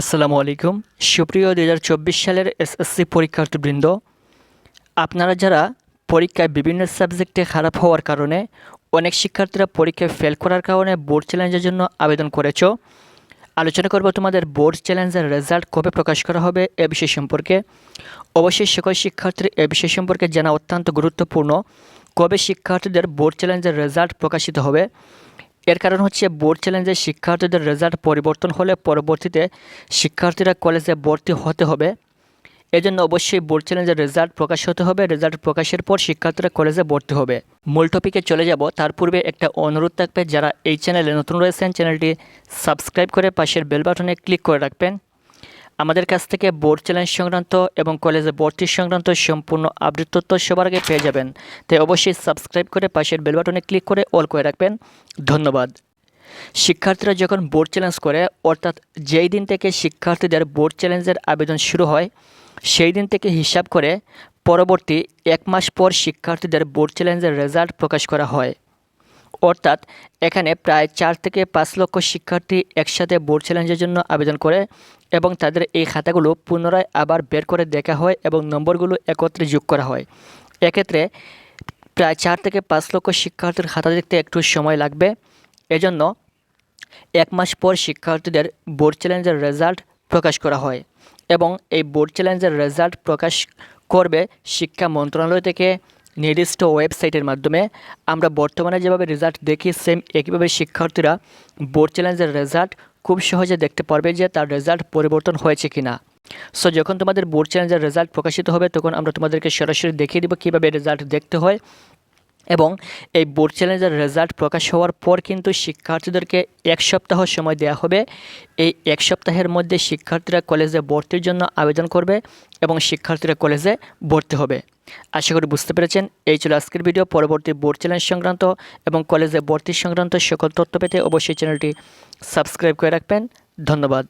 আসসালামু আলাইকুম। সুপ্রিয় দু হাজার চব্বিশ সালের এসএসসি পরীক্ষার্থীবৃন্দ, আপনারা যারা পরীক্ষায় বিভিন্ন সাবজেক্টে খারাপ হওয়ার কারণে অনেক শিক্ষার্থীরা পরীক্ষায় ফেল করার কারণে বোর্ড চ্যালেঞ্জের জন্য আবেদন করেছ, আলোচনা করব তোমাদের বোর্ড চ্যালেঞ্জের রেজাল্ট কবে প্রকাশ করা হবে এ বিষয় সম্পর্কে। অবশ্যই সকল শিক্ষার্থীর এ বিষয় সম্পর্কে জানা অত্যন্ত গুরুত্বপূর্ণ। কবে শিক্ষার্থীদের বোর্ড চ্যালেঞ্জের রেজাল্ট প্রকাশিত হবে? এর কারণ হচ্ছে বোর্ড চ্যালেঞ্জে শিক্ষার্থীদের রেজাল্ট পরিবর্তন হলে পরবর্তীতে শিক্ষার্থীরা কলেজে ভর্তি হতে হবে। এজন্য অবশ্যই বোর্ড চ্যালেঞ্জের রেজাল্ট প্রকাশ হতে হবে। রেজাল্ট প্রকাশের পর শিক্ষার্থীরা কলেজে ভর্তি হবে। মূল টপিকে চলে যাব। তার পূর্বে একটা অনুরোধ থাকবে। যারা এই চ্যানেলে নতুন রয়েছেন চ্যানেলটি সাবস্ক্রাইব করে পাশের বেল বাটনে ক্লিক করে রাখবেন। আমাদের কাছ থেকে বোর্ড চ্যালেঞ্জ সংক্রান্ত এবং কলেজে ভর্তি সংক্রান্ত সম্পূর্ণ আপডেট তথ্য সবার আগে পেয়ে যাবেন। তাই অবশ্যই সাবস্ক্রাইব করে পাশের বেল বাটনে ক্লিক করে অল করে রাখবেন। ধন্যবাদ। শিক্ষার্থীরা যখন বোর্ড চ্যালেঞ্জ করে, অর্থাৎ যেই দিন থেকে শিক্ষার্থীদের বোর্ড চ্যালেঞ্জের আবেদন শুরু হয়, সেই দিন থেকে হিসাব করে পরবর্তী এক মাস পর শিক্ষার্থীদের বোর্ড চ্যালেঞ্জের রেজাল্ট প্রকাশ করা হয়। অর্থাৎ এখানে প্রায় চার থেকে পাঁচ লক্ষ শিক্ষার্থী একসাথে বোর্ড চ্যালেঞ্জের জন্য আবেদন করে এবং তাদের এই খাতাগুলো পুনরায় আবার বের করে দেখা হয় এবং নম্বরগুলো একত্রে যোগ করা হয়। এক্ষেত্রে প্রায় চার থেকে পাঁচ লক্ষ শিক্ষার্থীর খাতা দেখতে একটু সময় লাগবে। এজন্য এক মাস পর শিক্ষার্থীদের বোর্ড চ্যালেঞ্জের রেজাল্ট প্রকাশ করা হয় এবং এই বোর্ড চ্যালেঞ্জের রেজাল্ট প্রকাশ করবে শিক্ষা মন্ত্রণালয় থেকে নির্দিষ্ট ওয়েবসাইটের মাধ্যমে আমরা বর্তমানে যেভাবে রেজাল্ট দেখি সেম একইভাবে শিক্ষার্থীরা বোর্ড চ্যালেঞ্জের রেজাল্ট খুব সহজে দেখতে পারবে যে তার রেজাল্ট পরিবর্তন হয়েছে কি না সো যখন তোমাদের বোর্ড চ্যালেঞ্জের রেজাল্ট প্রকাশিত হবে, তখন আমরা তোমাদেরকে সরাসরি দেখিয়ে দেবো কীভাবে রেজাল্ট দেখতে হয়। এবং এই বোর্ড চ্যালেঞ্জের রেজাল্ট প্রকাশ হওয়ার পর কিন্তু শিক্ষার্থীদেরকে এক সপ্তাহ সময় দেওয়া হবে। এই এক সপ্তাহের মধ্যে শিক্ষার্থীরা কলেজে ভর্তির জন্য আবেদন করবে এবং শিক্ষার্থীরা কলেজে ভর্তি হবে। আশা করি বুঝতে পেরেছেন। এই ছিল আজকের ভিডিও পরবর্তী বোর্ড চ্যালেঞ্জ সংক্রান্ত এবং কলেজে ভর্তি সংক্রান্ত সকল তথ্য পেতে অবশ্যই চ্যানেলটি সাবস্ক্রাইব করে রাখবেন। ধন্যবাদ।